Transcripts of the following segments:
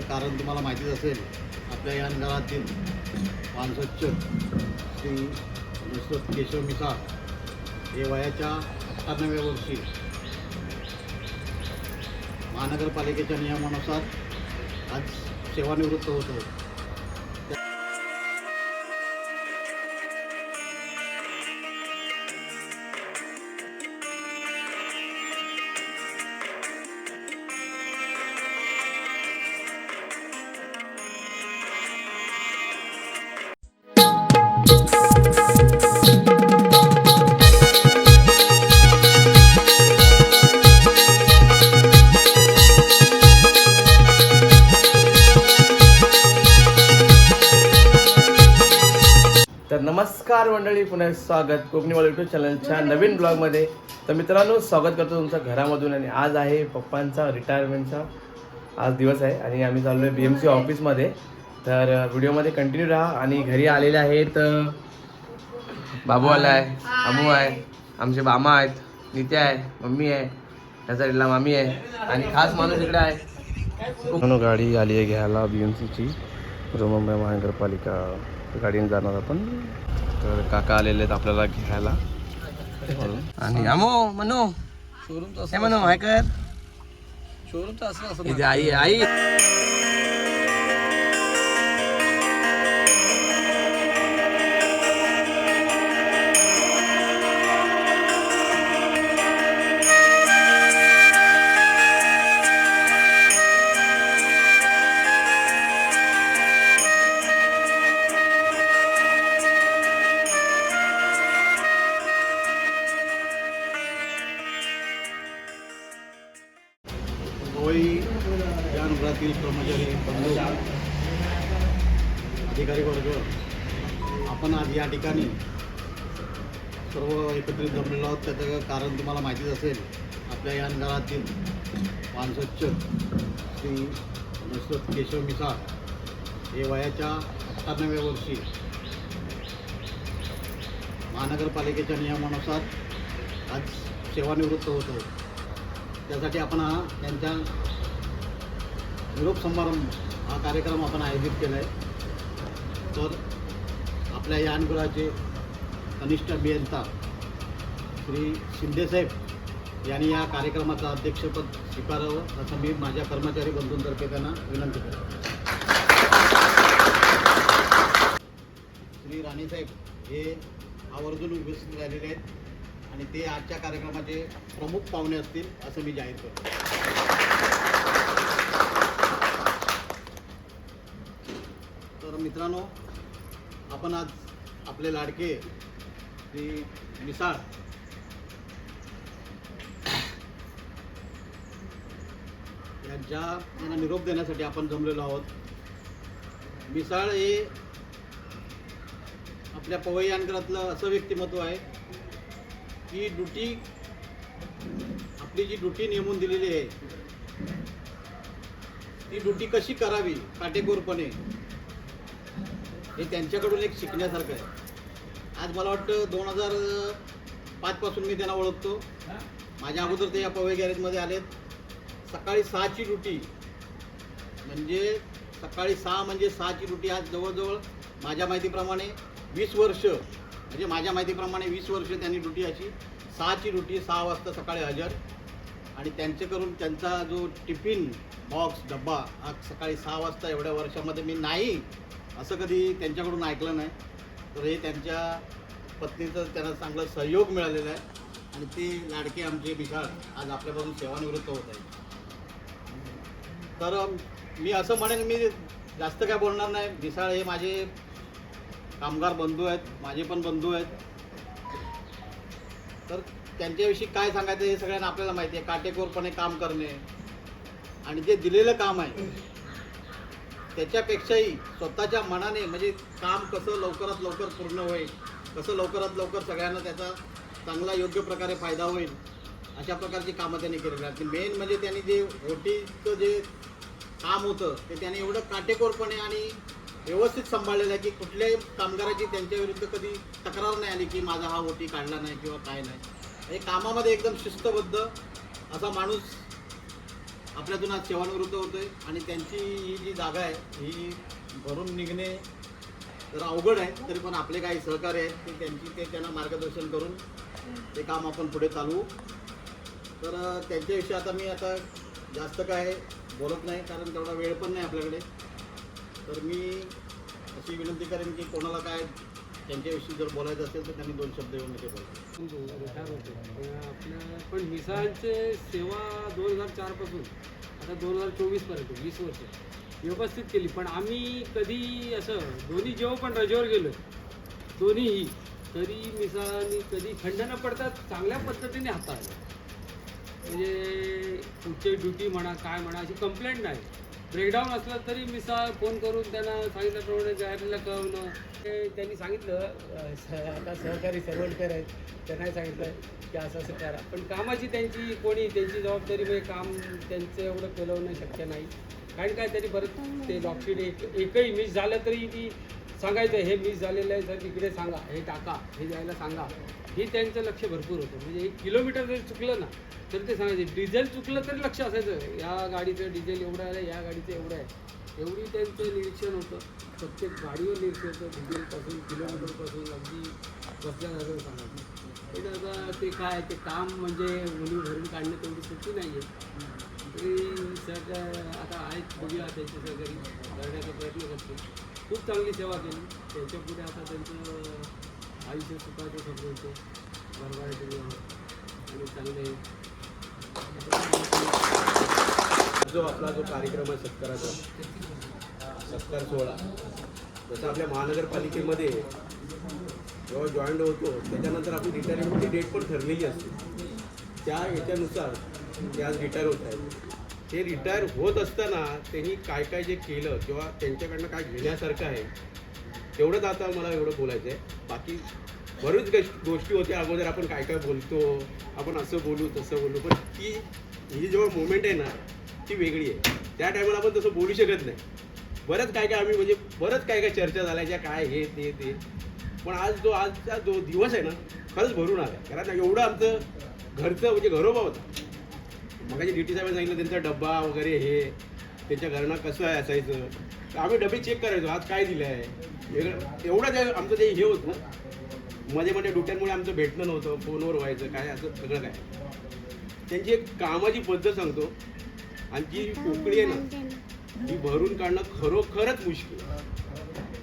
कारण तुम्हाला माहितीच असेल आपल्या या घरातील पानसच्च श्री नुसरत केशव मिसाळ हे वयाच्या अठ्ठ्याण्णव्या वर्षी महानगरपालिकेच्या नियमानुसार आज सेवानिवृत्त होतो तर नमस्कार मंडळी पुन्हा स्वागत. कोकणीवाल युट्यूब चॅनलच्या नवीन ब्लॉगमध्ये तर मित्रांनो स्वागत करतो तुमचं घरामधून आणि आज आहे पप्पांचा रिटायरमेंटचा आज दिवस आहे आणि आम्ही चाललो आहे बी एम सी ऑफिसमध्ये तर व्हिडिओमध्ये कंटिन्यू राहा आणि घरी आलेले आहेत अ, बाबू आला आहे अमू आहे आमचे मामा आहेत नित्या आहे मम्मी आहे त्या साईडला मामी आहे आणि खास माणूस इकडे आहे. गाडी आली आहे घ्यायला बी एम सीची मुंबई महानगरपालिका. गाडीने जाणार आपण. तर काका आलेले आहेत आपल्याला घ्यायला. आणि अमो मनो. हे मनो हाय कर. शोरूमचं असं असं इथे आई आई. पानसच्च श्री नसरत केशव मिसाळ. हे वयाच्या अठ्ठ्याण्णव्या वर्षी. महानगरपालिकेच्या नियमानुसार आज सेवानिवृत्त होतो त्यासाठी आपण हा त्यांच्या निरोप समारंभ हा कार्यक्रम आपण आयोजित केला आहे तर आपल्या या अनुग्रहाचे कनिष्ठ अभियंता श्री शिंदेसाहेब यांनी या कार्यक्रमाचं अध्यक्षपद स्वीकारावं. असं मी माझ्या कर्मचारी बंधूंतर्फे त्यांना विनंती करतो. श्री राणीसाहेब हे आवर्जून उपस्थित झालेले आहेत आणि ते आजच्या कार्यक्रमाचे प्रमुख पाहुणे असतील असं मी जाहीर करतो. तर मित्रांनो आपण आज आपले लाडके श्री मिसाळ यांच्या यांना निरोप देण्यासाठी आपण जमलेलो आहोत. मिसाळ हे आपल्या पवईयांकरातलं असं व्यक्तिमत्व आहे की ड्युटी आपली जी ड्युटी नेमून दिलेली आहे ती ड्युटी कशी करावी काटेकोरपणे हे त्यांच्याकडून एक शिकण्यासारखं आहे. आज मला वाटतं दोन हजार पाचपासून मी त्यांना ओळखतो. माझ्या अगोदर ते या पवई गॅरेजमध्ये आलेत. सकाळी सहाची ड्युटी. म्हणजे सकाळी सहा म्हणजे सहाची ड्युटी आज जवळजवळ माझ्या माहितीप्रमाणे वीस वर्ष म्हणजे माझ्या माहितीप्रमाणे वीस वर्ष त्यांनी ड्युटी अशी. सहाची ड्युटी सहा वाजता सकाळी हजर. आणि त्यांचे करून त्यांचा जो टिफिन बॉक्स डब्बा हा सकाळी सहा वाजता एवढ्या वर्षामध्ये मी नाही असं कधी त्यांच्याकडून ऐकलं नाही. तर हे त्यांच्या पत्नीचं त्यांना चांगलं सहयोग मिळालेला आहे. आणि ते लाडके आमचे विशाळ आज आपल्यापासून सेवानिवृत्त होत आहे तर मी असं म्हणेन मी जास्त काय बोलणार नाही. मिसाळ हे माझे कामगार बंधू आहेत माझे पण बंधू आहेत. तर त्यांच्याविषयी काय सांगायचं हे सगळ्यांना आपल्याला माहिती आहे. काटेकोरपणे काम करणे आणि जे दिलेलं काम आहे त्याच्यापेक्षाही स्वतःच्या मनाने म्हणजे काम कसं लवकरात लवकर पूर्ण होईल कसं लवकरात लवकर सगळ्यांना त्याचा चांगला योग्य प्रकारे फायदा होईल अशा प्रकारची कामं त्यांनी केलेली आहेत. मेन म्हणजे त्यांनी जे ओटीचं जे काम होतं ते त्यांनी एवढं काटेकोरपणे आणि व्यवस्थित सांभाळलेलं आहे की कुठल्याही कामगाराची त्यांच्या विरुद्ध कधी तक्रार नाही आली की माझा हा ओटी काढला नाही किंवा काय नाही. हे कामामध्ये एकदम शिस्तबद्ध असा माणूस आपल्यातून आज सेवानिवृत्त होतोय आणि त्यांची ही जी जागा आहे ही भरून निघणे जरा अवघड आहे तरी पण आपले काही सहकार्य आहेत ते त्यांची ते त्यांना मार्गदर्शन करून ते काम आपण पुढे चालवू. तर त्यांच्याविषयी आता मी आता जास्त काय बोलत नाही कारण तेवढा वेळ पण नाही आपल्याकडे. तर मी अशी विनंती करेन की कोणाला काय त्यांच्याविषयी जर बोलायचं असेल तर त्यांनी दोन शब्द येऊन ते बोला. पण आपल्या पण मिसाळचे सेवा दोन हजार चारपासून आता दोन हजार चोवीसपर्यंत वीस वर्ष व्यवस्थित केली. पण आम्ही कधी असं दोन्ही जेव्हा पण रजेवर गेलो दोन्हीही तरी मिसाळांनी कधी खंड न पडतात चांगल्या पद्धतीने हाताळलं. म्हणजे कुठची ड्युटी म्हणा काय म्हणा अशी कंप्लेंट नाही. ब्रेकडाऊन असलं तरी मी सर फोन करून त्यांना सांगितल्याप्रमाणे जाहिरातीला कळवणं ते त्यांनी सांगितलं आता सहकारी सर्वणकर आहेत त्यांनाही सांगितलं की असं असं करा. पण कामाची त्यांची कोणी त्यांची जबाबदारी म्हणजे काम त्यांचं एवढं केलवणं शक्य नाही. कारण काय तरी बरं ते लॉकशीट एक एकही मिस झालं तरी ती सांगायचं हे मिस झालेलं आहे तर तिकडे सांगा. हे टाका हे जायला सांगा. हे त्यांचं लक्ष भरपूर होतं. म्हणजे एक किलोमीटर जरी चुकलं ना तर ते सांगायचे डिझेल चुकलं तरी लक्ष असायचं. या गाडीचं डिझेल एवढं आहे या गाडीचं एवढं आहे. एवढी त्यांचं निरीक्षण होतं. प्रत्येक गाडीवर निरीक्षण होतं. डिझेलपासून किलोमीटरपासून अगदी बसल्या जागेवर सांगायचं. ते आता ते काय ते काम म्हणजे मुली भरून काढणं तेवढी सोपी नाही आहे तरी सर आहेत बघूया त्यांच्यासाठी सहकारी करण्याचा प्रयत्न करतो. खूप चांगली सेवा केली. त्यांच्या पुढे आता त्यांचं आयुष्य सुखाचं सगळं होतं. आणि चांगले जो आपला जो कार्यक्रम आहे सत्काराचा सत्कार सोहळा जसं आपल्या महानगरपालिकेमध्ये जेव्हा जॉईंट होतो त्याच्यानंतर आपली रिटायरमेंटची डेट पण ठरलेली असते. त्या याच्यानुसार ते आज रिटायर होत आहेत. ते रिटायर होत असताना त्यांनी काय काय जे केलं किंवा त्यांच्याकडनं काय घेण्यासारखं आहे तेवढंच आता मला एवढं बोलायचं आहे बाकी बरेच गोष्टी होत्या अगोदर आपण काय काय बोलतो आपण असं बोलू तसं बोलू. पण ती ही जेव्हा मोमेंट आहे ना ती वेगळी आहे. त्या टायमाला आपण तसं बोलू शकत नाही. बरंच काय काय आम्ही म्हणजे बरंच काय काय चर्चा झाल्याच्या काय हे ते ते. पण आज जो आजचा जो दिवस आहे ना खरंच भरून आला कारण एवढं आमचं घरचं म्हणजे घरोबा होता. मग डी टी सांगितलं त्यांचा डब्बा वगैरे हे त्यांच्या घरांना कसं आहे असायचं? तर आम्ही डबे चेक करायचो आज काय दिलं आहे एवढं ते आमचं ते हे होतं मध्ये मध्ये ड्युट्यांमुळे आमचं भेटणं नव्हतं फोनवर व्हायचं काय असं सगळं काय. त्यांची एक कामाची पद्धत सांगतो आणि जी कोकणी आहे ना ती भरून काढणं खरोखरच मुश्किल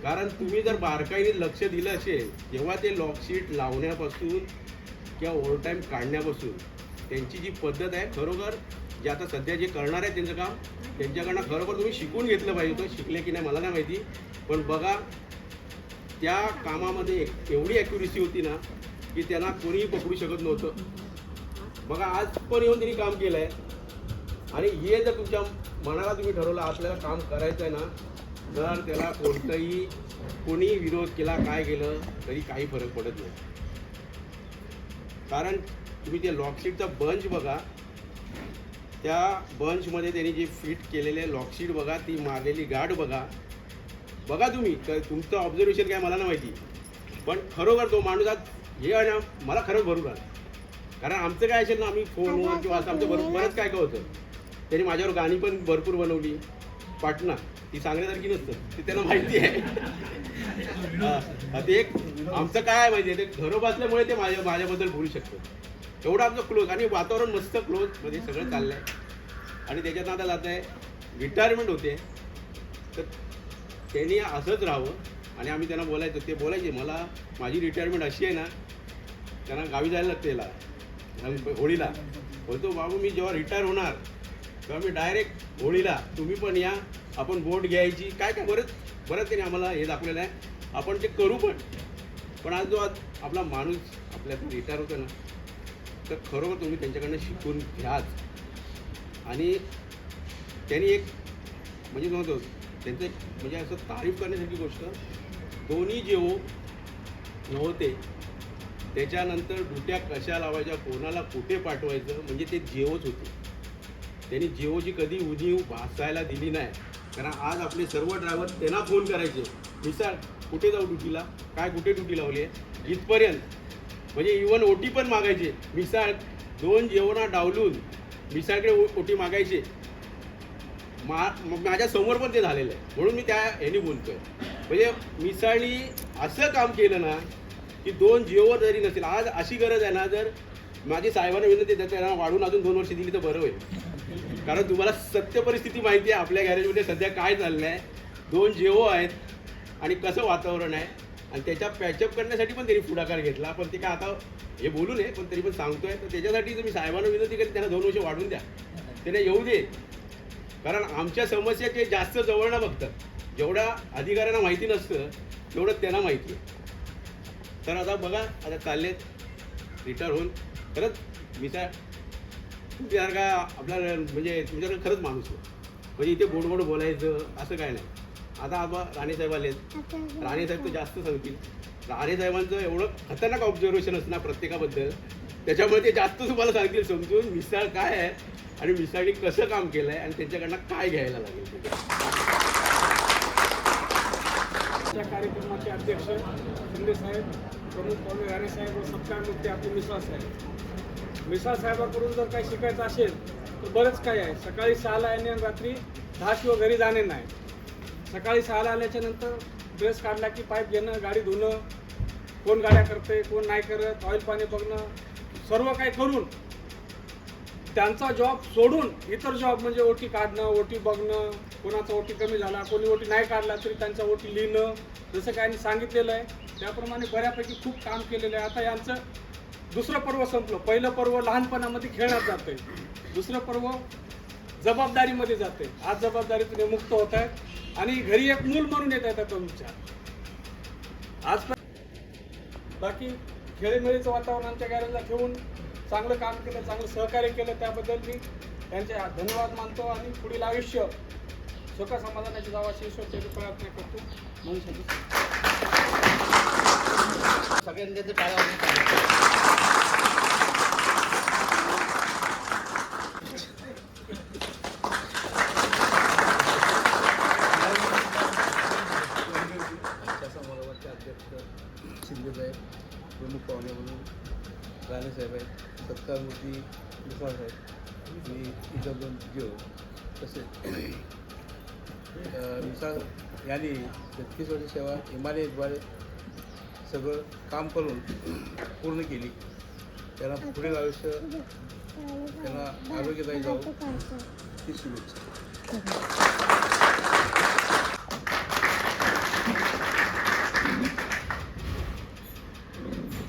कारण तुम्ही जर बारकाईने लक्ष दिलं असेल तेव्हा ते लॉकशीट लावण्यापासून किंवा ओव्हर टाईम काढण्यापासून त्यांची जी पद्धत आहे खरोखर जे आता सध्या जे करणार आहे त्यांचं काम त्यांच्याकडनं खरोखर तुम्ही शिकून घेतलं पाहिजे होतं. शिकले की नाही मला नाही माहिती. पण बघा त्या कामामध्ये एवढी ॲक्युरेसी होती ना की त्यांना कोणीही पकडू शकत नव्हतं. बघा आज पण येऊन त्यांनी काम केलं आहे आणि हे जर तुमच्या मनाला तुम्ही ठरवलं आपल्याला काम करायचं आहे ना तर त्याला कोणतंही कोणी विरोध केला काय केलं तरी काही फरक पडत नाही. कारण तुम्ही ते लॉकशीटचा बंच बघा. त्या बंचमध्ये त्यांनी जे फिट केलेले लॉकशीट बघा ती मारलेली गाठ बघा. बघा तुम्ही क- तुमचं ऑब्झर्वेशन काय मला नाही माहिती. पण खरोखर तो माणूस आज हे आहे ना मला खरंच भरून आलं कारण आमचं काय असेल ना आम्ही फोनवर किंवा असं आमचं बरोबर बरंच काय काय होतं. त्यांनी माझ्यावर गाणी पण भरपूर बनवली. पाटणा ती सांगण्यासारखी नसतं. ते त्यांना माहिती आहे. ते एक आमचं काय आहे माहिती आहे? ते घरोबा असल्यामुळे ते माझ्या माझ्याबद्दल बोलू शकतं एवढा आमचं क्लोज आणि वातावरण मस्त क्लोज म्हणजे सगळं चाललं आहे आणि त्याच्यात आता जात आहे रिटायरमेंट होते. तर त्यांनी असंच राहावं. आणि आम्ही त्यांना बोलायचं ते बोलायचे मला माझी रिटायरमेंट अशी आहे ना त्यांना गावी जायला लागते याला होळीला. बोलतो बाबू मी जेव्हा रिटायर होणार तेव्हा मी डायरेक्ट होळीला तुम्ही पण या आपण बोट घ्यायची. काय काय बरंच बरंच त्यांनी आम्हाला हे दाखवलेलं आहे. आपण ते करू पण. पण आज जो आज आपला माणूस आपल्यातून रिटायर होतो ना तर खरोखर तुम्ही त्यांच्याकडनं शिकून घ्याच. आणि त्यांनी एक म्हणजे म्हणतो त्यांचं एक म्हणजे असं तारीफ करण्यासारखी गोष्ट दोन्ही जेव नव्हते त्याच्यानंतर डुट्या कशा लावायच्या कोणाला कुठे पाठवायचं म्हणजे ते जेवच होते. त्यांनी जेवची कधी उणीव भासायला दिली नाही. कारण आज आपले सर्व ड्रायव्हर त्यांना फोन करायचे विचार कुठे जाऊ ड्युटीला? काय कुठे ड्युटी लावली आहे? इथपर्यंत. म्हणजे इवन ओटी पण मागायचे. मिसाळ दोन जेवणा डावलून मिसाळकडे ओटी मागायचे. मा माझ्यासमोर पण ते झालेलं आहे. म्हणून मी त्या ह्यानी बोलतोय. म्हणजे मिसाळनी असं काम केलं ना की दोन जेवण जरी नसेल आज अशी गरज आहे ना जर माझी साहेबांना विनंती त्यांना वाढून अजून दोन वर्ष दिली तर बरं होईल. कारण तुम्हाला सत्य परिस्थिती माहिती आहे आपल्या गॅरेजमध्ये सध्या काय चाललं आहे दोन जेवो आहेत आणि कसं वातावरण आहे. आणि त्याच्या पॅचअप करण्यासाठी पण त्यांनी पुढाकार घेतला. पण ते काय आता हे बोलू नये पण तरी पण सांगतोय. तर त्याच्यासाठी तुम्ही साहेबांना विनंती करेन त्यांना दोन वर्ष वाढून द्या. त्यांना येऊ दे. कारण आमच्या समस्या ते जास्त जवळ ना बघतात. जेवढ्या अधिकाऱ्यांना माहिती नसतं तेवढं त्यांना माहिती आहे. तर आता बघा आता चाललेत. रिटायर होऊन. खरंच मी काय तुमच्यासारखा आपला म्हणजे तुमच्याकडे खरंच माणूस आहे. म्हणजे इथे गोड गोड बोलायचं असं काय नाही. आता आबा राणेसाहेब आलेत राणेसाहेब तर जास्त सांगतील. राणेसाहेबांचं एवढं खतरनाक ऑब्झर्वेशन असणार प्रत्येकाबद्दल. त्याच्यामुळे ते जास्त तुम्हाला सांगतील समजून मिसळ काय आहे आणि मिसळनी कसं काम केलं आहे आणि त्यांच्याकडनं काय घ्यायला लागेल. कार्यक्रमाचे अध्यक्ष शिंदे साहेब प्रमुख पाहुणे राणे साहेब व सत्कार मुक्ती आपले मिसाळ साहेब. मिसाळ साहेबाकडून जर काही शिकायचं असेल तर बरंच काही आहे. सकाळी सहाला येणे आणि रात्री दहा शिवाय घरी जाणे नाही. सकाळी सहाला आल्याच्यानंतर ड्रेस काढला की पाईप घेणं गाडी धुणं कोण गाड्या करते कोण नाही करत ऑइल पाणी बघणं सर्व काही करून त्यांचा जॉब सोडून इतर जॉब म्हणजे ओटी काढणं ओटी बघणं कोणाचा ओटी कमी झाला कोणी ओटी नाही काढला तरी त्यांचा ओटी लिहिणं जसं काय सांगितलेलं आहे त्याप्रमाणे बऱ्यापैकी खूप काम केलेलं आहे. आता यांचं दुसरं पर्व संपलं. पहिलं पर्व लहानपणामध्ये खेळण्यात जाते दुसरं पर्व जबाबदारीमध्ये जाते. आज जबाबदारीतून हे मुक्त होत आहेत. आणि घरी एक मूल म्हणून येत आहेत तो विचार आज बाकी खेळीमेळीचं वातावरण आमच्या गॅरेजला ठेवून चांगलं काम केलं चांगलं सहकार्य केलं त्याबद्दल मी त्यांचे धन्यवाद मानतो आणि पुढील आयुष्य सुख समाधानाची जावा ईश्वर प्रयत्न करतो. म्हणून सांगतो. सगळ्यांनी त्याचं टाळ्या वाजवून सांगितलं. आमच्या समारोहाचे अध्यक्ष शिंदेसाहेब प्रमुख पाहुणे म्हणून राणेसाहेब आहेत सत्कारमूर्ती मिसाळ साहेब. मी इतर दोन तसेच अं, यांनी छत्तीस वर्ष सेवा हिमालयद्वारे सगळं काम करून पूर्ण केली. त्यांना पुढील आयुष्य त्यांना आरोग्यदायी जाऊ ही शुभेच्छा.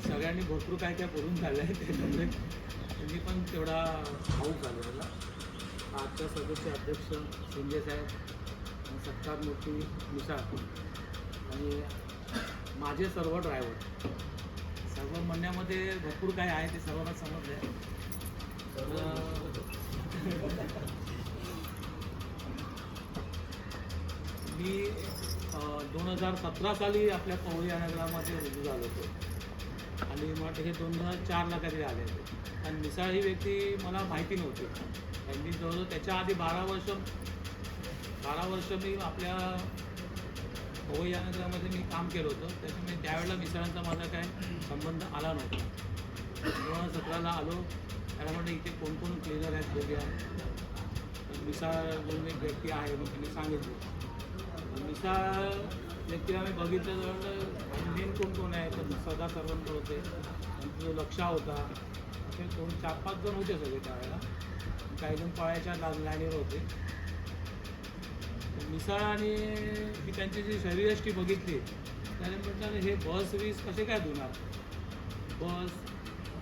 सगळ्यांनी भरपूर काय काय करून झालं आहे त्याच्यामुळे त्यांनी पण तेवढा भाऊ झालेला आजच्या सदस्य अध्यक्ष शिंदे साहेब सत्कार मूर्ती मिसाळ. आणि माझे सर्व ड्रायव्हर सर्व म्हणण्यामध्ये भरपूर काय आहे ते सर्वांना समजलं आहे मी दोन हजार सतरा साली आपल्या पवळी या नगरामध्ये रुजू झालो होतो. आणि मग हे दोन हजार चारला काहीतरी आले होते? आणि मिसाळ ही व्यक्ती मला माहिती नव्हती. त्यांनी जवळजवळ त्याच्या आधी बारा वर्ष बारा वर्ष मी आपल्या पवई या नगरामध्ये मी काम केलं होतं. त्याच्यामुळे त्यावेळेला मिसाळांचा माझा काय संबंध आला नव्हता. दोन हजार सतराला आलो त्याला म्हटलं इथे कोण कोण क्लिनर आहेत? बघूया मिसाळ म्हणून एक व्यक्ती आहे मग त्यांनी सांगितलं. मिसाळ व्यक्तीला मी बघितलं जवळ मेन कोण कोण आहे? तर सदा सरवंत होते. त्यांचा जो लक्षा होता. असे दोन चार पाच जण होते सगळे त्यावेळेला. काही जण पळायच्या लाईनीवर होते. तर मिसाळ आणि मी त्यांची जी शरीरयष्टी बघितली त्याने म्हटलं हे बस वीस कसे काय धुणार? बस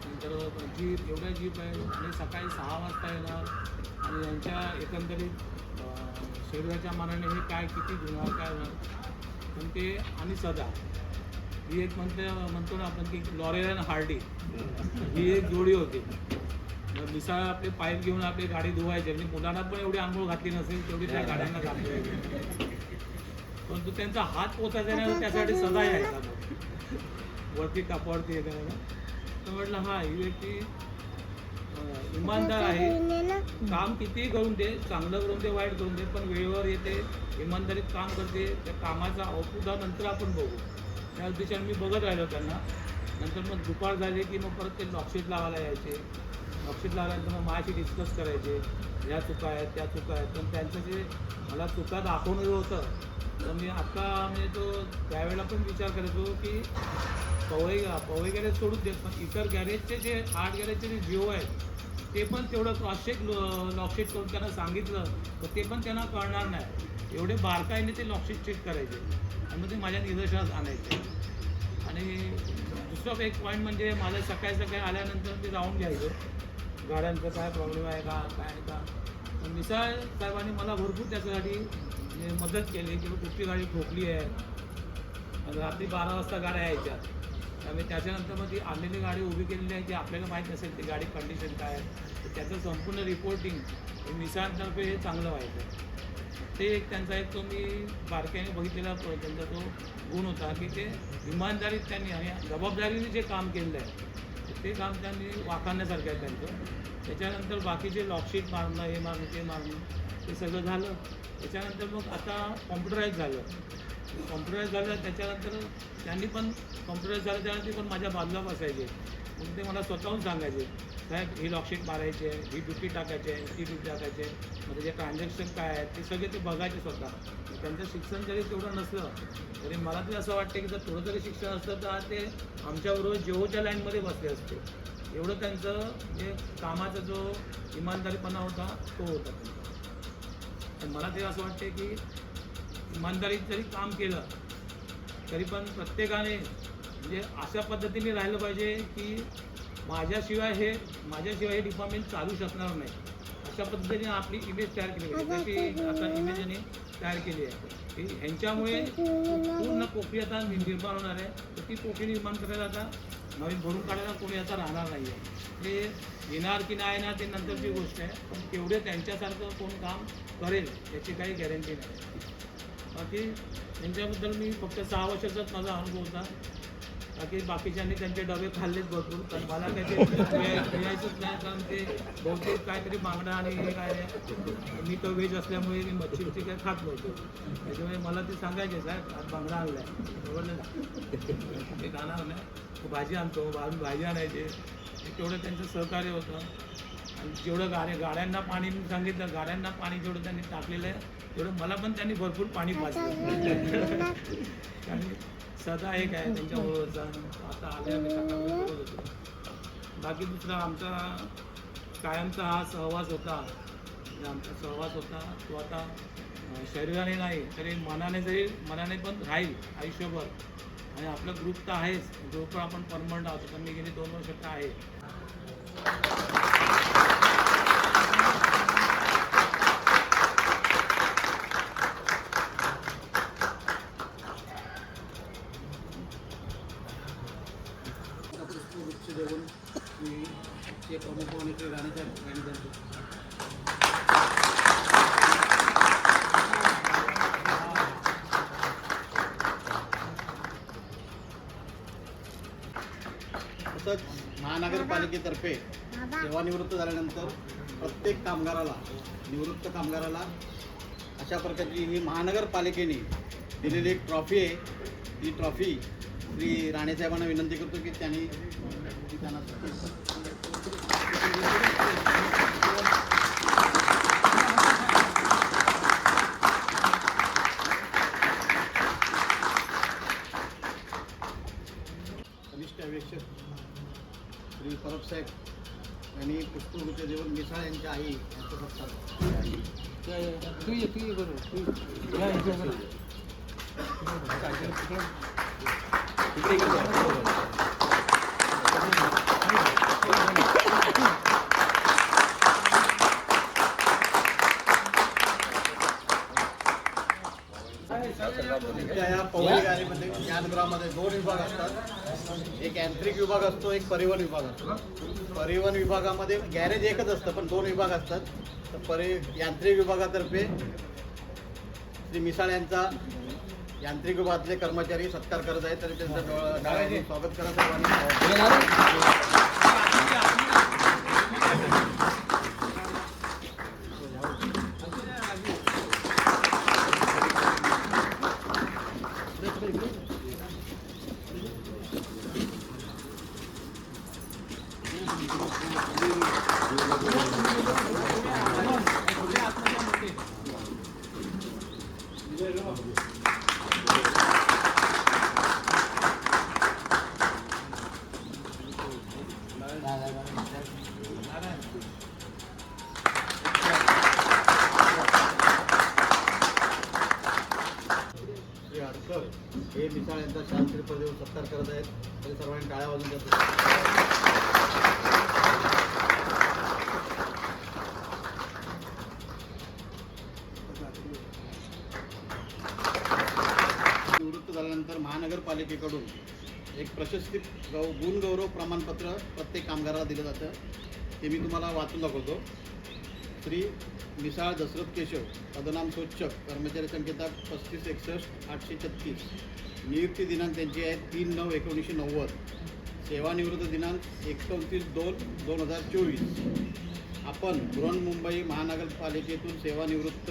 नंतर जीप एवढ्या जीप आहे. आणि सकाळी सहा वाजता येणार. आणि यांच्या एकंदरीत शरीराच्या मानाने हे काय किती धुणार काय होणार? पण ते आणि सदा. ही एक म्हणते म्हणतो ना आपण की लॉरेल आणि हार्डी. ही एक जोडी होती. मिसाळ आपले पाईप घेऊन आपली गाडी धुवायची. म्हणजे मुलांना पण एवढी आंघोळ घातली नसेल तेवढी त्या गाड्यांना घातली परंतु त्यांचा हात पोचायचा नाही त्यासाठी सदा यायचा वरती हे करायला तर म्हटलं हा ही व्यक्ती इमानदार आहे. काम कितीही करून दे चांगलं करून दे वाईट करून दे पण वेळेवर येते इमानदारीत काम करते. त्या कामाचा अवपुदा नंतर आपण बघू. त्याच दिशेने मी बघत राहिलो त्यांना. नंतर मग दुपार झाली की मग परत ते लॉकशीट लावायला यायचे. लक्षात लावल्यानंतर मग माझ्याशी डिस्कस करायचे. ह्या चुका आहेत त्या चुका आहेत. पण त्यांचं जे मला चुका दाखवणं जे होतं तर मी आत्ता म्हणजे तो त्यावेळेला पण विचार करायचो की पवई पवई गॅरेज सोडून देत पण इतर गॅरेजचे जे आठ गॅरेजचे जे जिओ आहेत ते पण तेवढं क्रॉसचेक लॉकशीट करून त्यांना सांगितलं तर ते पण त्यांना कळणार नाही. एवढे बारकाईने ते लॉकशीट चेक करायचे. आणि मग ते माझ्या निदर्शनास आणायचे. आणि दुसरं एक पॉईंट म्हणजे माझं सकाळी सकाळी आल्यानंतर ते जाऊन घ्यायचं. गाड्यांचं काय प्रॉब्लेम आहे का काय आहे का? पण मिसाळ साहेबांनी मला भरपूर त्याच्यासाठी म्हणजे मदत केली. की कुठची गाडी ठोकली आहे. रात्री बारा वाजता गाड्या यायच्या. त्यामुळे त्याच्यानंतर मग ती आणलेली गाडी उभी केलेली आहे ती आपल्याला माहीत नसेल ती गाडी कंडिशन काय आहे तर त्याचं संपूर्ण रिपोर्टिंग हे हे चांगलं व्हायचं. ते एक त्यांचा एक तो मी बारकाईने बघितलेला तो- त्यांचा तो गुण होता की ते इमानदारीत त्यांनी आणि जबाबदारीने जे काम केलेलं आहे ते काम त्यांनी वाकारण्यासारखं आहे त्यांचं. त्याच्यानंतर बाकीचे लॉकशीट मारणं हे मारणं ते मारणं ते सगळं झालं. त्याच्यानंतर मग आता कॉम्प्युटराईज झालं. कॉम्प्युटराईज झालं त्याच्यानंतर त्यांनी पण कॉम्प्युटराईज झालं त्यानंतर पण माझ्या बाजूला बसायचे. मग ते मला स्वतःहून सांगायचे साहेब ही लॉकशीट मारायची आहे ही ड्युटी टाकायची आहे ती ड्युटी टाकायची आहे. मग त्याचे ट्रान्झॅक्शन काय आहे ते सगळे ते बघायचे स्वतः. त्यांचं शिक्षण जरी तेवढं नसलं तरी मला तरी असं वाटतं की जर थोडं जरी शिक्षण असतं तर आज ते आमच्याबरोबर जेवोच्या लाईनमध्ये बसले असते. एवढं त्यांचं जे कामाचा जो इमानदारीपणा होता तो होता. मला ते असं वाटते की इमानदारीत जरी काम केलं तरी पण प्रत्येकाने म्हणजे अशा पद्धतीने राहिलं पाहिजे की माझ्याशिवाय हे माझ्याशिवाय हे डिपार्टमेंट चालू शकणार नाही. अशा पद्धतीने आपली इमेज तयार केली पाहिजे. जशी आता इमेज यांनी तयार केली आहे. की ह्यांच्यामुळे पूर्ण पोकळी आता निर्माण होणार आहे. तर ती पोकळी निर्माण करायला आता नवीन भरून काढायला कोणी आता राहणार नाही आहे ते येणार की नाही येणार ते नंतरची गोष्ट आहे. पण तेवढे त्यांच्यासारखं कोण काम करेल याची काही गॅरंटी नाही. बाकी त्यांच्याबद्दल मी फक्त सहा वर्षाचाच माझा अनुभव होता. बाकी बाकीच्यांनी त्यांचे डबे खाल्लेच भरपूर पण मला काही ते मिळायचंच नाही कारण ते बहुतेक काहीतरी बांगडा आणि हे काय मी तर व्हेज असल्यामुळे मी मच्छीची काय खात नव्हतो. त्याच्यामुळे मला ते सांगायचे साहेब आज बांगडा आणलाय. बरोबर ना? ते खाणार नाही. भाजी आणतो आम्ही भाजी आणायचे. तेवढं त्यांचं सहकार्य होतं. आणि जेवढं गाड्या गाड्यांना पाणी मी सांगितलं गाड्यांना पाणी जेवढं त्यांनी टाकलेलं आहे तेवढं मला पण त्यांनी भरपूर पाणी पाजलं. आणि सदा एक आहे त्यांच्या ओळखचा आता आले आम्ही सकाळी बोलत होतो. बाकी दुसरा आमचा कायमचा हा सहवास होता. म्हणजे आमचा सहवास होता. तो आता शरीराने नाही तरी मनाने जरी मनाने पण राहील आयुष्यभर. आणि आपला ग्रुप तर आहेच. ग्रुपवर आपण परमनंट आहोत. पण मी गेली दोन वर्ष तर आहे वृक्ष देऊन मी ते प्रमुख पाहुणे श्री राणेसाहेब यांनी त्यांचे तसंच महानगरपालिकेतर्फे सेवानिवृत्त झाल्यानंतर प्रत्येक कामगाराला निवृत्त कामगाराला अशा प्रकारची ही महानगरपालिकेने दिलेली एक ट्रॉफी आहे. ही ट्रॉफी श्री राणेसाहेबांना विनंती करतो की त्यांनी ती त्यांना कनिष्ठ अवेक्षक श्री परब साहेब पुष्पगुच्छ देऊन मिसाळ यांच्या आई यांचा सत्कार तू ये तू ये बरोबर तू या इथे त्या या पवई गाडीमध्ये ज्ञानगृहामध्ये दोन विभाग यांत्रिक विभाग असतो एक परिवहन विभाग असतो परिवहन विभागामध्ये गॅरेज एकच असतं पण दोन विभाग असतात. तर परि यांत्रिक विभागातर्फे श्री मिसाळ यांचा यांत्रिक विभागातले कर्मचारी सत्कार करत आहेत. तरी त्यांचं स्वागत करत सर्वांनी श्री हडकर हे मिसाळ यांचा शास्त्री पदवीवर सत्कार करत आहेत. तरी सर्वांनी टाळ्या वाजून त्याचं निवृत्त झाल्यानंतर महानगरपालिकेकडून एक प्रशस्ती गौ गुणगौरव प्रमाणपत्र प्रत्येक कामगाराला दिलं जातं. ते मी तुम्हाला वाचून दाखवतो. श्री मिसाळ दशरथ केशव पदनाम स्वच्छ कर्मचारी संकेतात पस्तीस एकसष्ट आठशे छत्तीस. नियुक्ती दिनांक त्यांची आहे तीन नऊ एकोणीसशे नव्वद. सेवानिवृत्त दिनांक एकोणतीस दोन दोन हजार चोवीस. आपण बृहन्मुंबई महानगरपालिकेतून सेवानिवृत्त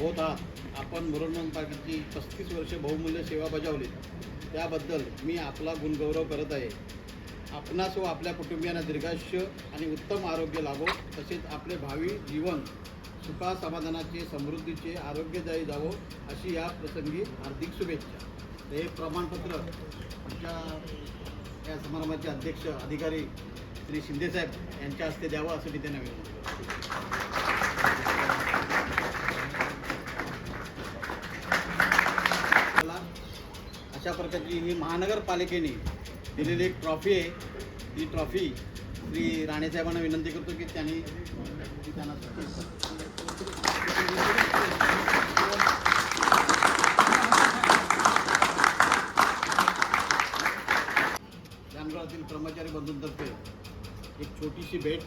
होत आहात. आपण बृहन्मुंबईची पस्तीस वर्ष बहुमूल्य सेवा बजावली त्याबद्दल मी आपला गुणगौरव करत आहे. आपणास व आपल्या कुटुंबियांना दीर्घायुष्य आणि उत्तम आरोग्य लाभो तसेच आपले भावी जीवन सुखा समाधानाचे समृद्धीचे आरोग्यदायी जावो अशी या प्रसंगी हार्दिक शुभेच्छा. हे प्रमाणपत्र आमच्या या समारंभाचे अध्यक्ष अधिकारी श्री शिंदेसाहेब यांच्या हस्ते द्यावं असं मी त्यांना विनंती अशा प्रकारची ही महानगरपालिकेने दिलेली एक ट्रॉफी आहे. ती ट्रॉफी श्री राणेसाहेबांना विनंती करतो की त्यांनी त्यांना जामगावातील कर्मचारी बंधूंतर्फे एक छोटीशी भेट.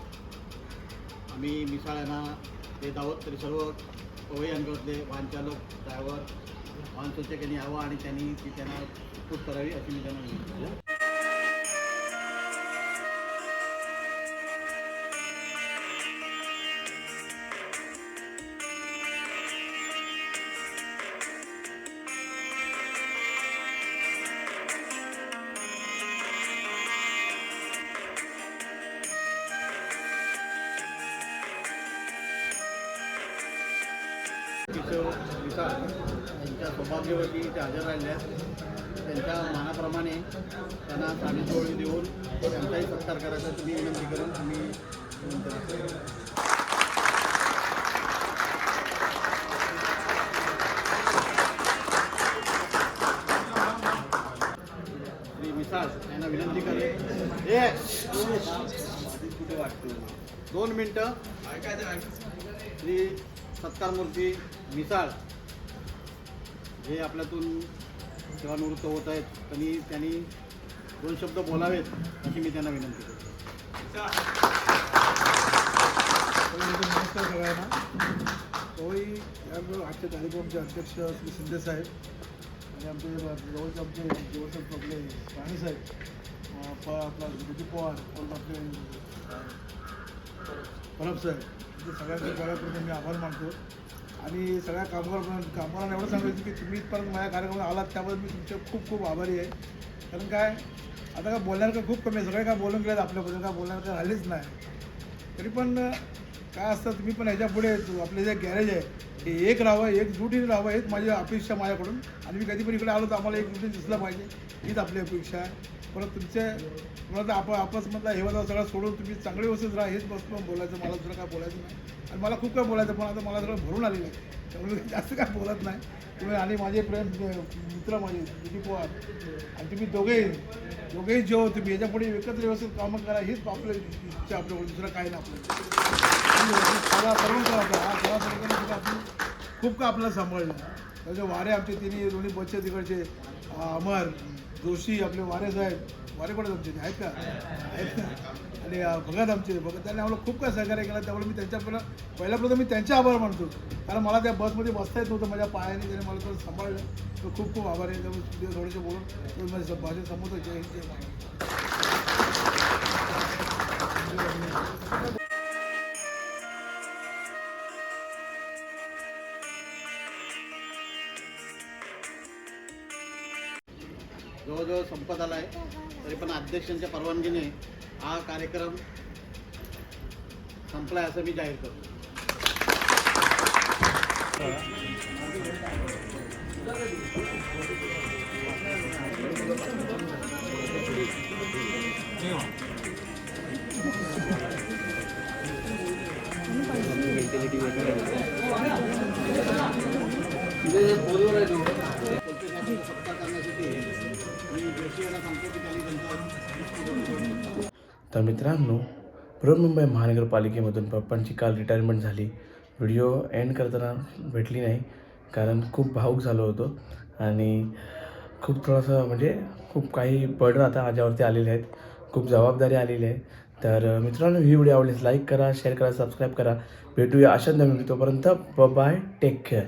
आम्ही मिसाळ्यांना देत आहोत. तरी सर्व पवई अंगातले वाहनचालक ड्रायव्हर वाहन स्वच्छक यांनी यावं आणि त्यांनी ती त्यांना खूप करावी अशी मी त्यांना विनंती यांच्या सौभाग्यवती हजर राहिल्या त्यांच्या मानाप्रमाणे त्यांना साडेचोळी देऊन त्यांचाही सत्कार करायचा तुम्ही विनंती करून आम्ही श्री मिसाज यांना विनंती करेल कुठे वाटतो दोन मिनटं. श्री सत्कारमूर्ती मिसाळ जे आपल्यातून सेवानिवृत्त होत आहेत त्यांनी त्यांनी दोन शब्द बोलावेत अशी मी त्यांना विनंती करतो. नमस्कार सगळ्यांना होळी याबरोबर आजच्या कार्यक्रमाचे अध्यक्ष श्री शिंदे साहेब आणि आमचे जवळचे आमचे जवळचे आपले राणे साहेब प आपला ज्योती पवार परत आपले परब साहेब इथे सगळ्यांचे सगळ्यापर्यंत मी आभार मानतो. आणि सगळ्या कामगार कामगारांना एवढं सांगायचं की तुम्ही इथपर्यंत माझ्या कार्यक्रमात आलात त्याबद्दल मी तुमचे खूप खूप आभारी आहे. कारण काय आता काय बोलण्यासारखं खूप कमी आहे. सगळे काय बोलून गेलेत आपल्याबद्दल काय बोलण्यासारखं राहिलेच नाही. तरी पण काय असतं तुम्ही पण ह्याच्या पुढे आपले जे गॅरेज आहे हे एक राहावं एक जुटीने राहावं हेच माझी अपेक्षा माझ्याकडून. आणि मी कधी पण इकडे आलो तर आम्हाला एक जुटीने दिसलं पाहिजे. हीच आपली अपेक्षा आहे. परत तुमचे मला तर आप आपसमधला हेवा सगळा सोडून तुम्ही चांगले व्यवस्थित राहा हेच बस बोलायचं मला दुसरं काय बोलायचं नाही. आणि मला खूप काय बोलायचं पण आता मला सगळं भरून आलेलं आहे. त्यामुळे मी जास्त काय बोलत नाही. तुम्ही आणि माझे प्रेम मित्र माझे दिलीप पवार आणि तुम्ही दोघेही दोघेही जेव हो, तुम्ही याच्यापुढे एकत्र व्यवस्थित कामं करा हीच आपलं इच्छा आपल्याकडे दुसरं काही नाही आपलं. सर्व हा सगळा सर्व आपण खूप का आपल्याला सांभाळलं. त्याचे वारे आमचे तिन्ही दोन्ही बच्चे तिकडचे अमर जोशी आपले वारे साहेब. वारे पडत आमचे? आहेत का? आहेत का आणि भगत आमचे. भगत त्यांनी आम्हाला खूप काय सहकार्य केलं. त्यामुळे मी त्यांच्या पहिला मी त्यांचे आभार मानतो. कारण मला त्या बसमध्ये बसता येत नव्हतं. माझ्या पायाने त्याने मला थोडं सांभाळलं. तर खूप खूप आभार आहे. त्यामुळे थोडेसे बोलून थोडं माझ्या भाषेत समोर जय हिंद जय जवळजवळ संपत आला आहे तरी पण अध्यक्षांच्या परवानगीने हा कार्यक्रम संपला आहे असं मी जाहीर करतो. तर मित्रांनो बृहन्मुंबई महानगरपालिकेमधून पप्पांची काल रिटायरमेंट झाली. व्हिडिओ एंड करताना भेटली नाही कारण खूप भाऊक झालो होतो. आणि खूप थोडंसं म्हणजे खूप काही बर्डन आता माझ्यावरती आलेले आहेत. खूप जबाबदारी आलेली आहे. तर मित्रांनो ही व्हिडिओ आवडल्यास लाईक करा शेअर करा सबस्क्राईब करा. भेटूया अशा नवीन तोपर्यंत बाय टेक केअर